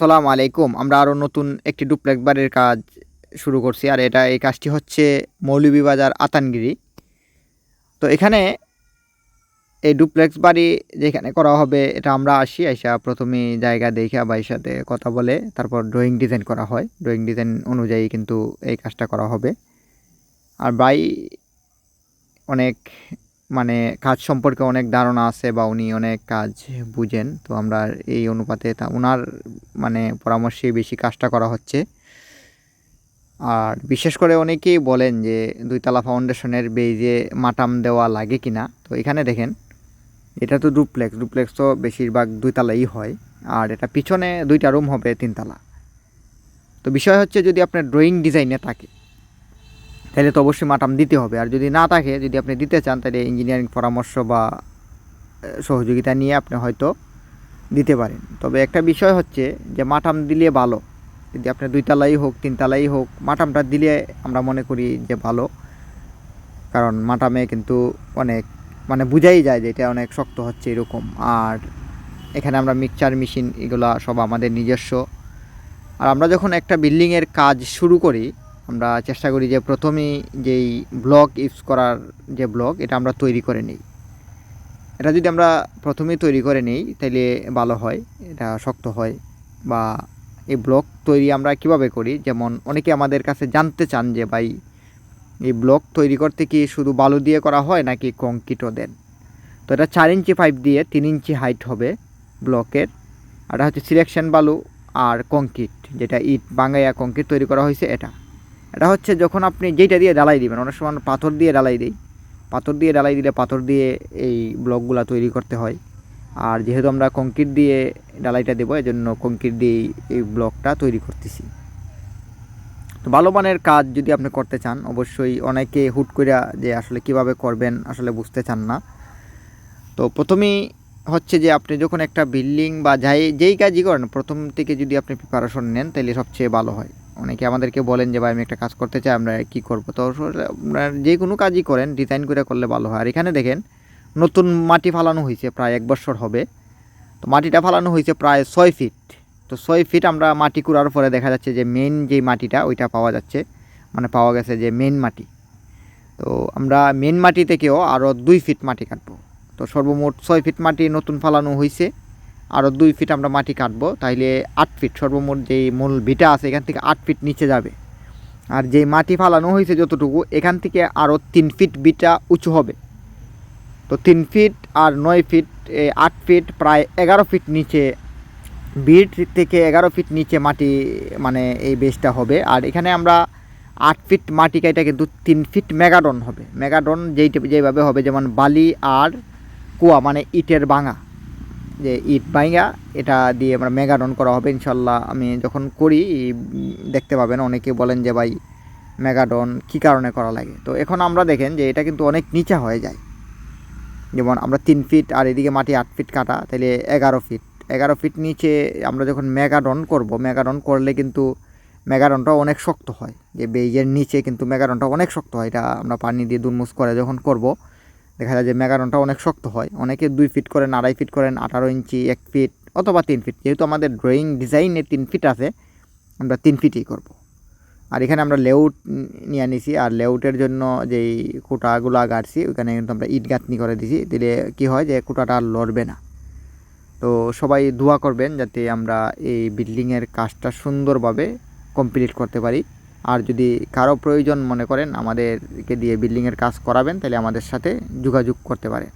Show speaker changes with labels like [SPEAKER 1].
[SPEAKER 1] সালাম আলাইকুম। আমরা আরও নতুন একটি ডুপ্লেক্স বাড়ির কাজ শুরু করছি আর এটা এই কাজটি হচ্ছে মৌলভীবাজার আতানগিরি। তো এখানে এই ডুপ্লেক্স বাড়ি যেখানে করা হবে এটা আমরা আসি, আইসা প্রথমে জায়গা দেখে ভাইয়ের সাথে কথা বলে তারপর ড্রয়িং ডিজাইন করা হয়। ড্রয়িং ডিজাইন অনুযায়ী কিন্তু এই কাজটা করা হবে। আর বাই অনেক মানে কাজ সম্পর্কে অনেক ধারণা আছে বা উনি অনেক কাজ বুঝেন, তো আমরা এই অনুপাতে তা ওনার মানে পরামর্শে বেশি কাজটা করা হচ্ছে। আর বিশেষ করে অনেকেই বলেন যে দুইতলা ফাউন্ডেশনের বেজে মাটাম দেওয়া লাগে কি না তো এখানে দেখেন, এটা তো ডুপ্লেক্স ডুপ্লেক্স তো বেশিরভাগ দুইতলাই হয়, আর এটা পিছনে দুইটা রুম হবে তিনতলা। তো বিষয় হচ্ছে যদি আপনার ড্রয়িং ডিজাইনে থাকে তাহলে তো অবশ্যই মাটাম দিতে হবে। আর যদি না থাকে, যদি আপনি দিতে চান, তাহলে ইঞ্জিনিয়ারিং পরামর্শ বা সহযোগিতা নিয়ে আপনি হয়তো দিতে পারেন। তবে একটা বিষয় হচ্ছে যে, মাটাম দিলে ভালো। যদি আপনি দুইতলাই হোক তিনতলাই হোক, মাটামটা দিলে আমরা মনে করি যে ভালো। কারণ মাটামে কিন্তু অনেক মানে বুঝাই যায় যে এটা অনেক শক্ত হচ্ছে এরকম। আর এখানে আমরা মিক্সচার মেশিন এগুলা সব আমাদের নিজস্ব। আর আমরা যখন একটা বিল্ডিংয়ের কাজ শুরু করি আমরা চেষ্টা করি যে প্রথমেই যেই ব্লক ইউজ করার যে ব্লক এটা আমরা তৈরি করে নিই। এটা যদি আমরা প্রথমেই তৈরি করে নিই তাহলে ভালো হয়, এটা শক্ত হয়। বা এই ব্লক তৈরি আমরা কীভাবে করি? যেমন অনেকে আমাদের কাছে জানতে চান যে, ভাই, এই ব্লক তৈরি করতে কি শুধু বালু দিয়ে করা হয় নাকি কংক্রিটও দেন? তো এটা চার ইঞ্চি পাইপ দিয়ে তিন ইঞ্চি হাইট হবে ব্লকের। আর এটা হচ্ছে সিলেকশন বালু আর কংক্রিট, যেটা ইট বাঙ্গাইয়া কংক্রিট তৈরি করা হয়েছে এটা। এটা হচ্ছে যখন আপনি যেইটা দিয়ে ডালাই দিবেন, অনেক সময় পাথর দিয়ে ডালাই দিই। পাথর দিয়ে ডালাই দিলে পাথর দিয়ে এই ব্লকগুলো তৈরি করতে হয়। আর যেহেতু আমরা কংক্রিট দিয়ে ডালাইটা দেবো, এজন্য কংক্রিট দিয়েই এই ব্লকটা তৈরি করতেছি। তো ভালো মানের কাজ যদি আপনি করতে চান, অবশ্যই অনেকে হুট করে যে আসলে কীভাবে করবেন আসলে বুঝতে চান না। তো প্রথমেই হচ্ছে যে আপনি যখন একটা বিল্ডিং বা যাই, যেই কাজই করেন, প্রথম থেকে যদি আপনি প্রিপারেশন নেন তাহলে সবচেয়ে ভালো হয়। অনেকে আমাদেরকে বলেন যে, ভাই, আমি একটা কাজ করতে চাই, আমরা কি করব? তো আপনার যে কোনো কাজই করেন ডিজাইন করে করলে ভালো হয়। আর এখানে দেখেন, নতুন মাটি ফালানো হয়েছে প্রায় এক বছর হবে। তো মাটিটা ফালানো হয়েছে প্রায় ছয় ফিট তো ছয় ফিট আমরা মাটি কুড়ার পরে দেখা যাচ্ছে যে মেন যেই মাটিটা, ওইটা পাওয়া যাচ্ছে। মানে পাওয়া গেছে যে মেন মাটি। তো আমরা মেন মাটি থেকেও আরও দুই ফিট মাটি কাটবো। তো সর্বমোট ছয় ফিট মাটি নতুন ফালানো হয়েছে আরও দুই ফিট আমরা মাটি কাটবো, তাইলে আট ফিট সর্বমোট যেই মূল ভিটা আছে, এখান থেকে আট ফিট নিচে যাবে। আর যেই মাটি ফালানো হয়েছে যতটুকু, এখান থেকে আরও তিন ফিট বিটা উঁচু হবে। তো তিন ফিট আর নয় ফিট আট ফিট প্রায় এগারো ফিট নিচে, বিট থেকে এগারো ফিট নিচে মাটি মানে এই বেসটা হবে। আর এখানে আমরা আট ফিট মাটি কাইটা কিন্তু তিন ফিট মেগাডন হবে। মেগাডন যেই যেইভাবে হবে, যেমন বালি আর কুয়া মানে ইটের বাঙা যে ইট বাইঙ্গা এটা দিয়ে আমরা মেগাডন করা হবে ইনশাল্লাহ। আমি যখন করি, দেখতে পাবেন, অনেকে বলেন যে, ভাই মেগাডন কী কারণে করা লাগে? তো এখন আমরা দেখেন যে, এটা কিন্তু অনেক নিচা হয়ে যায়। যেমন আমরা তিন ফিট আর এদিকে মাটি আট ফিট কাটা তাহলে এগারো ফিট এগারো ফিট নিচে আমরা যখন মেগাডন করব মেগাডন করলে কিন্তু মেগাডনটা অনেক শক্ত হয়। যে বেইজের নিচে কিন্তু মেগাডনটা অনেক শক্ত হয়, এটা আমরা পানি দিয়ে দুনমুস করে যখন করব দেখা যায় যে মেগাডনটা অনেক শক্ত হয়। অনেকে দুই ফিট করেন, আড়াই ফিট করেন, আঠারো ইঞ্চি, এক ফিট অথবা তিন ফিট। যেহেতু আমাদের ড্রয়িং ডিজাইনে তিন ফিট আছে, আমরা তিন ফিটই করব। আর এখানে আমরা লেউট নিয়ে নিছি আর লেউটের জন্য যেই কুটাগুলো গাড়ছি ওইখানে কিন্তু আমরা ইট গাঁথনি করে দিছি। দিলে কি হয় যে কুটাটা আর লড়বে না। তো সবাই দোয়া করবেন যাতে আমরা এই বিল্ডিংয়ের কাজটা সুন্দরভাবে কমপ্লিট করতে পারি। আর যদি কারও প্রয়োজন মনে করেন, আমাদেরকে দিয়ে বিল্ডিংয়ের কাজ করাবেন, তাহলে আমাদের সাথে যোগাযোগ করতে পারেন।